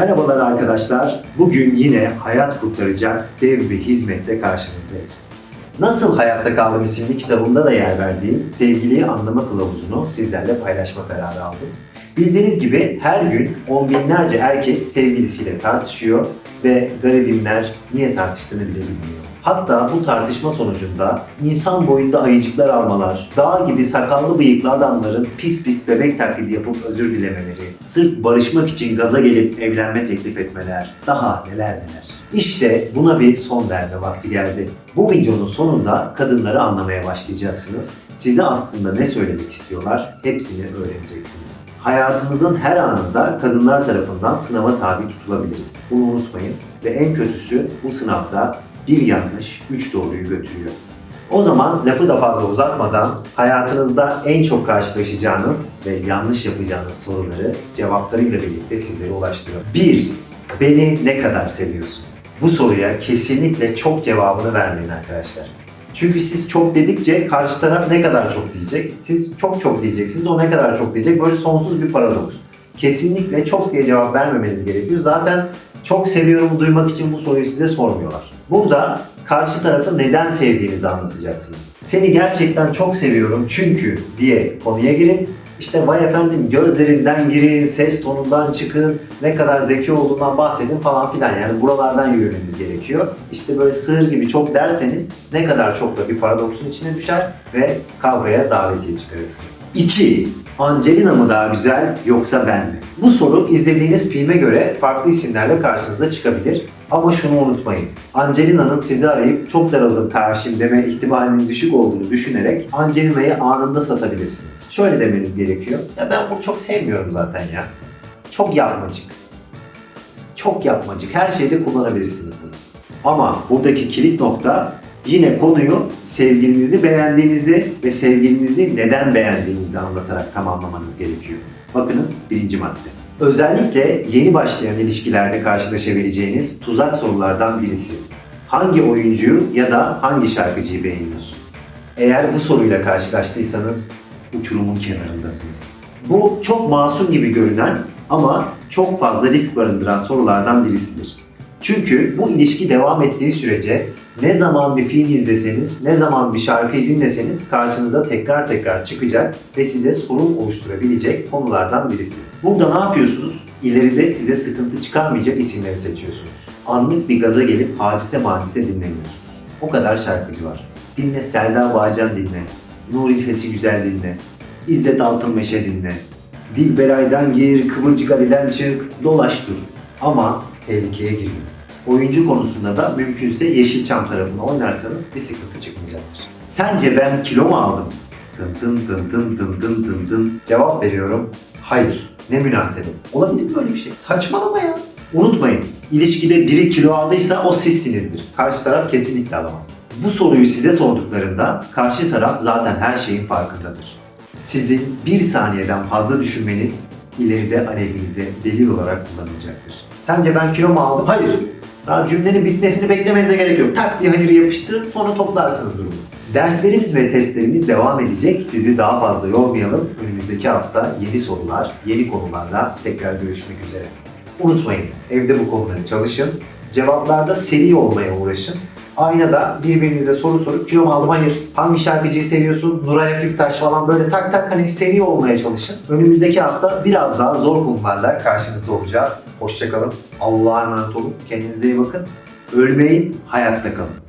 Merhabalar arkadaşlar. Bugün yine hayat kurtaracak dev bir hizmetle karşınızdayız. Nasıl Hayatta Kaldım isimli kitabımda da yer verdiğim sevgiliyi anlama kılavuzunu sizlerle paylaşma kararı aldım. Bildiğiniz gibi her gün on binlerce erkek sevgilisiyle tartışıyor ve garibimler niye tartıştığını bile bilmiyor. Hatta bu tartışma sonucunda insan boyunda ayıcıklar almalar, dağ gibi sakallı bıyıklı adamların pis pis bebek taklidi yapıp özür dilemeleri, sırf barışmak için gaza gelip evlenme teklif etmeler, daha neler neler. İşte buna bir son verme vakti geldi. Bu videonun sonunda kadınları anlamaya başlayacaksınız. Size aslında ne söylemek istiyorlar hepsini öğreneceksiniz. Hayatımızın her anında kadınlar tarafından sınava tabi tutulabiliriz. Bunu unutmayın. Ve en kötüsü bu sınavda bir yanlış, üç doğruyu götürüyor. O zaman lafı da fazla uzatmadan hayatınızda en çok karşılaşacağınız ve yanlış yapacağınız soruları cevaplarıyla birlikte sizlere ulaştırın. 1. Beni ne kadar seviyorsun? Bu soruya kesinlikle çok cevabını vermeyin arkadaşlar. Çünkü siz çok dedikçe karşı taraf ne kadar çok diyecek. Siz çok çok diyeceksiniz, o ne kadar çok diyecek. Böyle sonsuz bir paradoks. Kesinlikle çok diye cevap vermemeniz gerekiyor. Zaten çok seviyorum duymak için bu soruyu size sormuyorlar. Burada karşı tarafı neden sevdiğinizi anlatacaksınız. Seni gerçekten çok seviyorum çünkü diye konuya girin. İşte vay efendim gözlerinden girin, ses tonundan çıkın, ne kadar zeki olduğundan bahsedin falan filan. Yani buralardan yürümeniz gerekiyor. İşte böyle sığır gibi çok derseniz ne kadar çok da bir paradoksun içine düşer ve kavgaya davetiye çıkarırsınız. 2. Angelina mı daha güzel yoksa ben mi? Bu soru izlediğiniz filme göre farklı isimlerle karşınıza çıkabilir. Ama şunu unutmayın. Angelina'nın sizi arayıp çok daraldım karşım deme ihtimalinin düşük olduğunu düşünerek Angelina'yı anında satabilirsiniz. Şöyle demeniz gerekiyor. Ya ben bunu çok sevmiyorum zaten ya. Çok yapmacık. Çok yapmacık. Her şeyde kullanabilirsiniz bunu. Ama buradaki kilit nokta yine konuyu sevgilinizi beğendiğinizi ve sevgilinizi neden beğendiğinizi anlatarak tamamlamanız gerekiyor. Bakınız birinci madde. Özellikle yeni başlayan ilişkilerde karşılaşabileceğiniz tuzak sorulardan birisi. Hangi oyuncuyu ya da hangi şarkıcıyı beğeniyorsun? Eğer bu soruyla karşılaştıysanız uçurumun kenarındasınız. Bu çok masum gibi görünen ama çok fazla risk barındıran sorulardan birisidir. Çünkü bu ilişki devam ettiği sürece ne zaman bir film izleseniz, ne zaman bir şarkıyı dinleseniz karşınıza tekrar tekrar çıkacak ve size sorun oluşturabilecek konulardan birisi. Burada ne yapıyorsunuz? İleride size sıkıntı çıkarmayacak isimleri seçiyorsunuz. Anlık bir gaza gelip hadise madise dinlemiyorsunuz. O kadar şarkıcı var. Dinle Selda Bağcan dinle. Nuri Sesi Güzel dinle. İzzet Altınmeşe dinle. Dilberay'dan gir, Kıvırcık Ali'den çık, dolaş dur. Ama tehlikeye girme. Oyuncu konusunda da mümkünse Yeşilçam tarafına oynarsanız bir sıkıntı çıkmayacaktır. Sence ben kilo mu aldım? Dın dın dın dın dın dın dın dın. Cevap veriyorum. Hayır. Ne münasebet. Olabilir mi böyle bir şey? Saçmalama ya. Unutmayın. İlişkide biri kilo aldıysa o sizsinizdir. Karşı taraf kesinlikle alamaz. Bu soruyu size sorduklarında karşı taraf zaten her şeyin farkındadır. Sizin bir saniyeden fazla düşünmeniz ileride aleyhinize delil olarak kullanılacaktır. Sence ben kilo mu aldım? Hayır. Daha cümlenin bitmesini beklemenize gerek yok. Tak diye hayır yapıştı sonra toplarsınız durumu. Derslerimiz ve testlerimiz devam edecek. Sizi daha fazla yormayalım. Önümüzdeki hafta yeni sorular, yeni konularla tekrar görüşmek üzere. Unutmayın, evde bu konuları çalışın. Cevaplarda seri olmaya uğraşın. Aynada birbirinize soru sorup kilo mu aldım? Hayır. Hangi şarkıcıyı seviyorsun? Nuray Hafiftaş falan böyle tak tak hani seri olmaya çalışın. Önümüzdeki hafta biraz daha zor konularla karşınızda olacağız. Hoşçakalın. Allah'a emanet olun. Kendinize iyi bakın. Ölmeyin, hayatta kalın.